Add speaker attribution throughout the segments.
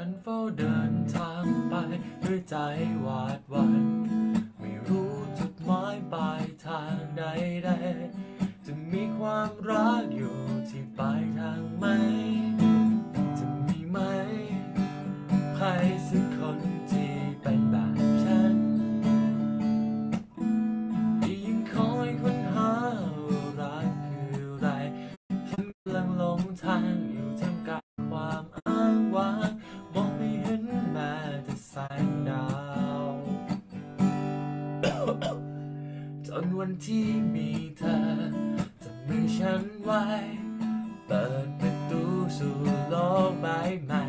Speaker 1: ฉันเฝ้าเดินทางไปด้วยใจหวาดหวั่น จนวันที่มีเธอจะมือฉันไว้ เปิดประตูสู่โลกใบใหม่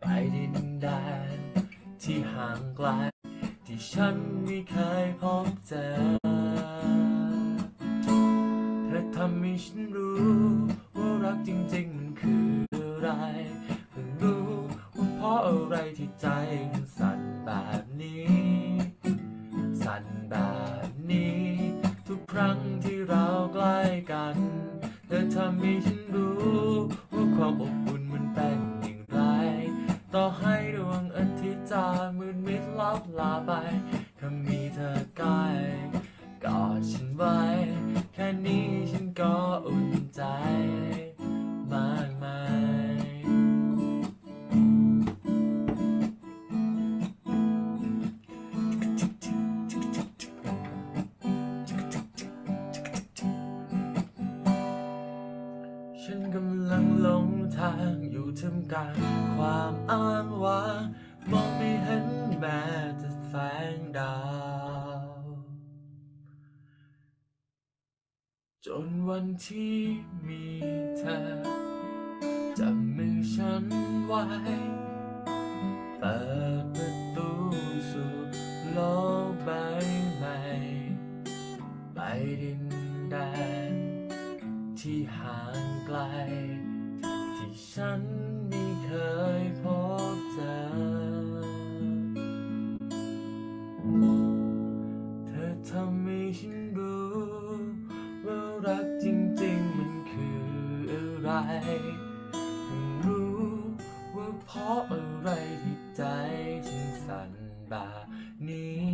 Speaker 1: ไปดินแดนที่ห่างไกล ที่ฉันไม่เคยพบเจอ เธอทำให้ฉันรู้ ว่ารักจริงๆมันคืออะไรเพิ่งรู้ว่าเพราะอะไรที่ใจมันสั่นแบบนี้ รั้งที่เราใกล้กัน เธอทำให้ฉันรู้ว่าความอบอุ่นมันเป็นอย่างไร ต่อให้ดวงอาทิตย์จะมืดมิดลับลาไปถ้ามี ท่ามกลางความอ้างว้างมองไม่เห็นแม้แต่แสงดาว จนวันที่มีเธอจับมือฉันไว้เปิดประตูสู่โลกใบใหม่ไปดินแดนที่ห่างไกล ฉันไม่เคยพบเจอ เธอทำให้ฉันรู้ว่ารักจริง ๆ มันคืออะไรเพิ่งรู้ว่าเพราะอะไรที่ใจฉันสั่นแบบนี้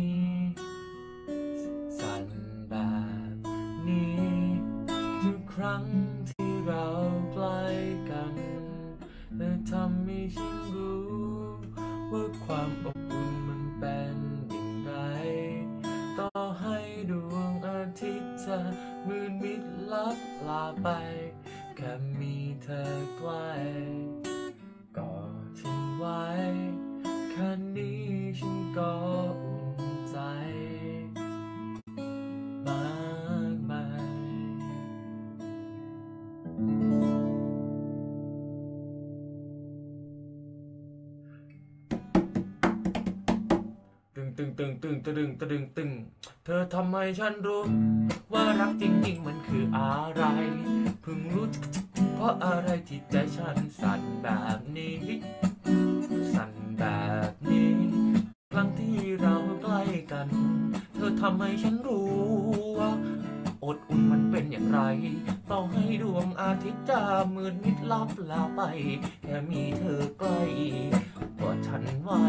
Speaker 1: ไป แค่มีเธอใกล้กอดฉันไว้แค่นี้ฉันก็ ตึงตึงตึงตึงตึงตึงเธอทำให้ฉันรู้ ว่ารักจริงๆมันคืออะไร เพิ่งรู้เพราะอะไรที่ใจฉันสั่นแบบนี้ สั่นแบบนี้ ครั้งที่เราใกล้กัน เธอทำให้ฉันรู้ ดอุ่นมันเป็นอย่างไรต้องให้ดวงอาทิตย์จะมืดมิดลับลาไป แค่มีเธอใกล้กอดฉันไว้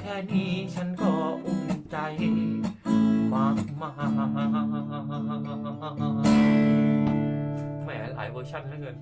Speaker 1: แค่นี้ฉันก็อุ่นใจ มากมายแหมหลายเวอร์ชันเหลือเกิน